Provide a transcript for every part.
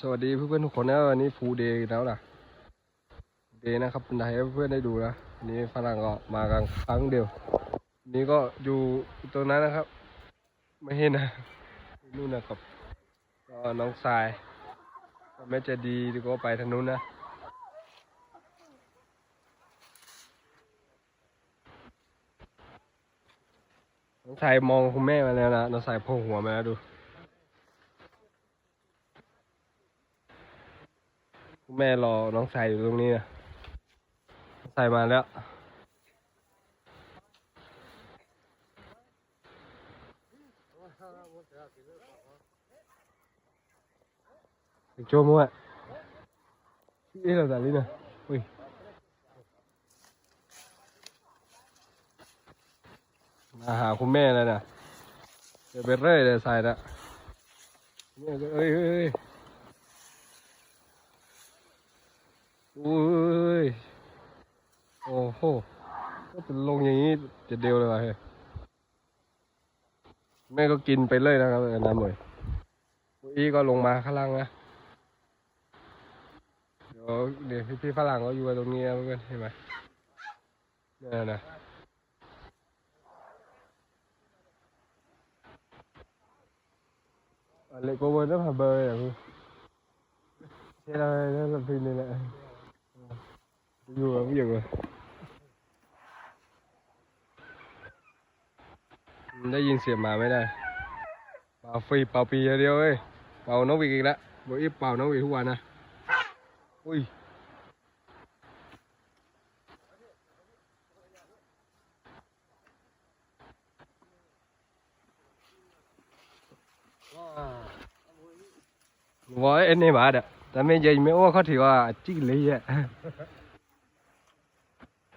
สวัสดีเพื่อนๆทุกคนนะวันนี้ฟูเดย์แล้วนะเดย์นะครับเป็นไทยเพื่อนได้ดูนะนนี้ฝรั่งก็มากันครั้งเดียวนนี้ก็อยู่ตรงนั้นนะครับ ไม่เห็นนะนู่นนะครับก็น้องทรายก็แม่จะดีดีก็ไปทางนู้นนะน้องทรายมองคุณแม่มาแล้วนะน้องทรายโผล่หัวมาแล้วดู คุณ แม่รอน้องสายอยู่ตรงนี้นะน้องสยมาแล้วโจมั่วเอ๊ะเราแต่ลิ้นนะอุ้ยมาหาคุณแม่แล้วนะเดี๋ยวไปเรื่ อยเลยสายละแม่ก็เอ้ยเอ้ยเอ้ยอุ้ย โอ้โหก็เป็นลงอย่างนี้จะเดียวเลยวะเฮ้ยแม่ก็กินไปเลยนะครับเอน้ำเลยอีก็ลงมาข้างล่างนะเดี๋ยวเดี๋ยวพี่ฝรั่งก็อยู่ตรงนี้นะเพื่อนเห็นไหมนี่นนะอะไรก็วนแล้วผ่าเบอร์อย่างนี้ใช่แล้วนั่นเป็นนี่ อยู่ได้ยินเสียงหมาไม่ได้เป่าฟรีเป่าปีเดียวเอ้ยเป่านกหวีดอีกแล้วบอีเป่านกหวีดทุกวันนะอุ้ยว่าเอ็นนี่มาเด้อแต่ไม่ยิงไม่โอ้เขาถือว่าจิ้งเลยอะ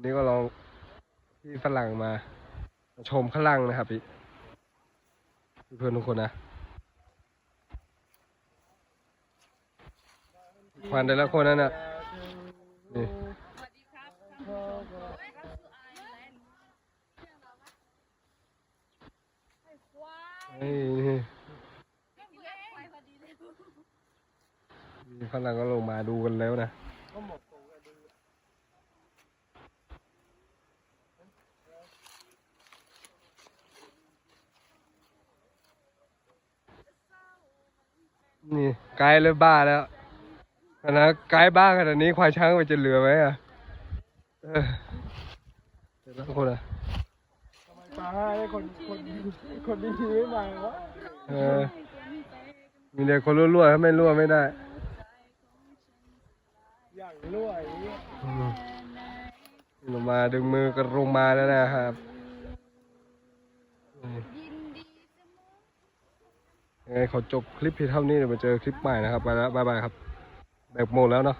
วันนี้ก็เลองที่ฝรั่งมา ชมข้างล่างนะครับพี่เพื่อนทุกคนนะควันแต่ละคนนั่นน่ะนี่นี่ฝรั่งก็ลงมาดูกันแล้วนะ นี่ไกลเลยบ้าแล้วขนาดไกลบ้าขนาดนี้ควายช้างมันจะเหลือไหมอะเออเดี๋ยวนะทุกคนอะมาให้คนคนคนดีๆไม่มาวะเออมีแต่คนรั่วๆถ้าไม่รั่วไม่ได้ อย่างรั่วอย่างเงี้ยอืมลงมาดึงมือกันลงมาแล้วนะครับนี่ ยินดีเสมอ ยังไงขอจบคลิปเพียงเท่านี้เดี๋ยวมาเจอคลิปใหม่นะครับ ไปแล้วบายบายครับ แบบโมงแล้วเนาะ